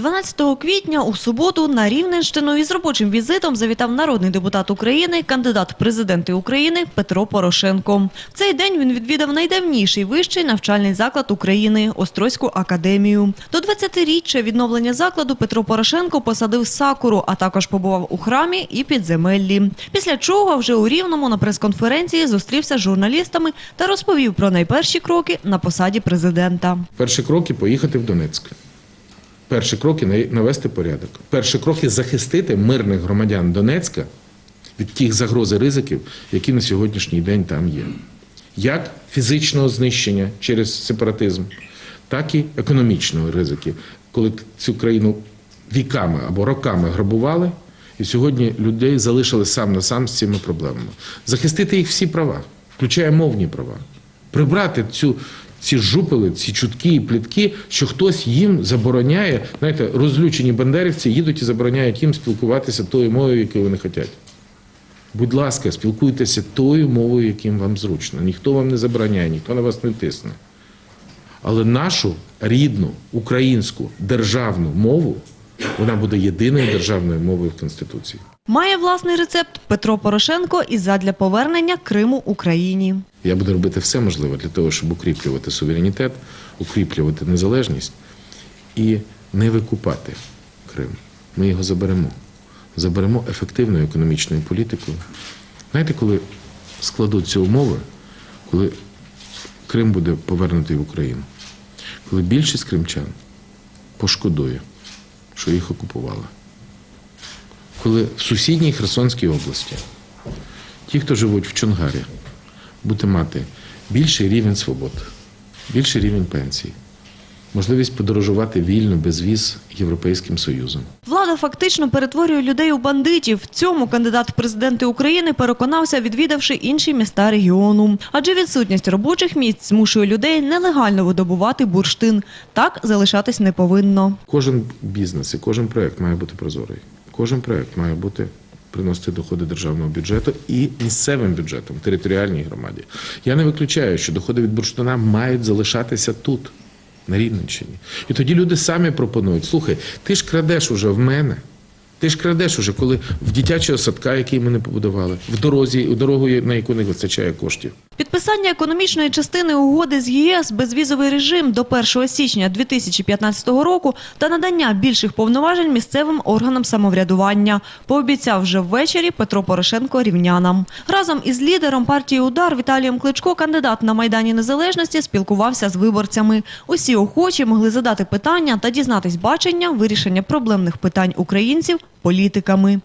12 квітня у суботу на Рівненщину із робочим візитом завітав народний депутат України, кандидат в президенти України Петро Порошенко. В цей день він відвідав найдавніший вищий навчальний заклад України – Острозьку академію. До 20-річчя відновлення закладу Петро Порошенко посадив сакуру, а також побував у храмі і підземеллі. Після чого вже у Рівному на прес-конференції зустрівся з журналістами та розповів про найперші кроки на посаді президента. Перші кроки поїхати в Донецьк. Перші кроки навести порядок. Перші кроки захистити мирних громадян Донецька від тих загроз і ризиків, які на сьогоднішній день там є. Як фізичного знищення через сепаратизм, так і економічного ризиків, коли цю країну віками або роками грабували, і сьогодні людей залишили сам на сам з цими проблемами. Захистити їх всі права, включає мовні права прибрати цю, ці жупели, ці чутки і плітки, що хтось їм забороняє, знаєте, розлючені бандерівці їдуть і забороняють їм спілкуватися тою мовою, якою вони хочуть. Будь ласка, спілкуйтеся тою мовою, яким вам зручно. Ніхто вам не забороняє, ніхто на вас не тисне. Але нашу рідну українську державну мову вона буде єдиною державною мовою в Конституції. Має власний рецепт Петро Порошенко і задля повернення Криму Україні. Я буду робити все можливе для того, щоб укріплювати суверенітет, укріплювати незалежність і не викупати Крим. Ми його заберемо. Заберемо ефективною економічною політикою. Знаєте, коли складуть ці умови, коли Крим буде повернутий в Україну, коли більшість кримчан пошкодує, що їх окупували. Коли в сусідній Херсонській області ті, хто живуть в Чонгарі, буде мати більший рівень свобод, більший рівень пенсій, можливість подорожувати вільно без віз Європейським Союзом. Влада фактично перетворює людей у бандитів. В цьому кандидат в президенти України переконався, відвідавши інші міста регіону. Адже відсутність робочих місць змушує людей нелегально видобувати бурштин. Так залишатись не повинно. Кожен бізнес і кожен проект має бути прозорий. Кожен проект має бути приносити доходи державного бюджету і місцевим бюджетом, територіальній громаді. Я не виключаю, що доходи від бурштина мають залишатися тут, на Рівненщині. І тоді люди самі пропонують: слухай, ти ж крадеш уже в мене. Ти ж крадеш уже, коли в дитячого садка, який ми не побудували, в дорозі, у дорогу, на яку не вистачає коштів. Підписання економічної частини угоди з ЄС, безвізовий режим до 1 січня 2015 року та надання більших повноважень місцевим органам самоврядування, пообіцяв вже ввечері Петро Порошенко рівнянам. Разом із лідером партії «Удар» Віталієм Кличко кандидат на Майдані Незалежності спілкувався з виборцями. Усі охочі могли задати питання та дізнатись бачення вирішення проблемних питань українців політиками.